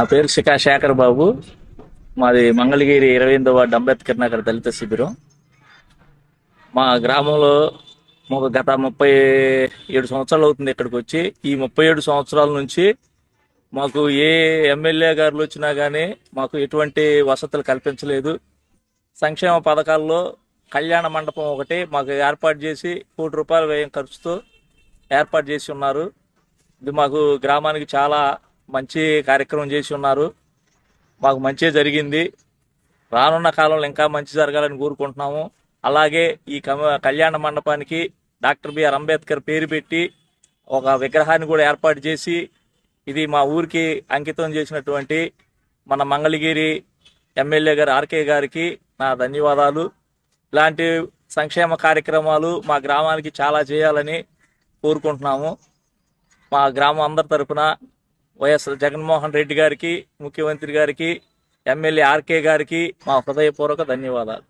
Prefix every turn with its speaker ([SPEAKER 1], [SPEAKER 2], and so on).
[SPEAKER 1] నా పేరు శిఖా శేఖర్ బాబు. మాది మంగళగిరి ఇరవై ఎనిమిదో వార్డు అంబేద్కర్ నగర్ దళిత శిబిరం. మా గ్రామంలో ఒక గత ముప్పై ఏడు సంవత్సరాలు అవుతుంది ఇక్కడికి వచ్చి. ఈ ముప్పై ఏడు సంవత్సరాల నుంచి మాకు ఏ ఎమ్మెల్యే గారులు వచ్చినా కానీ మాకు ఎటువంటి వసతులు కల్పించలేదు. సంక్షేమ పథకాల్లో కళ్యాణ మండపం ఒకటి మాకు ఏర్పాటు చేసి కోటి రూపాయల వ్యయం ఖర్చుతో ఏర్పాటు చేసి ఉన్నారు. ఇది మాకు గ్రామానికి చాలా మంచి కార్యక్రమం చేసి ఉన్నారు. మాకు మంచి జరిగింది. రానున్న కాలంలో ఇంకా మంచి జరగాలని కోరుకుంటున్నాము. అలాగే ఈ కళ్యాణ మండపానికి డాక్టర్ బిఆర్ అంబేద్కర్ పేరు పెట్టి ఒక విగ్రహాన్ని కూడా ఏర్పాటు చేసి ఇది మా ఊరికి అంకితం చేసినటువంటి మన మంగళగిరి ఎమ్మెల్యే గారు ఆర్కే గారికి నా ధన్యవాదాలు. ఇలాంటి సంక్షేమ కార్యక్రమాలు మా గ్రామానికి చాలా చేయాలని కోరుకుంటున్నాము. మా గ్రామం అందరి తరఫున వైఎస్ జగన్మోహన్ రెడ్డి గారికి ముఖ్యమంత్రి గారికి ఎమ్మెల్యే ఆర్కే గారికి మా హృదయపూర్వక ధన్యవాదాలు.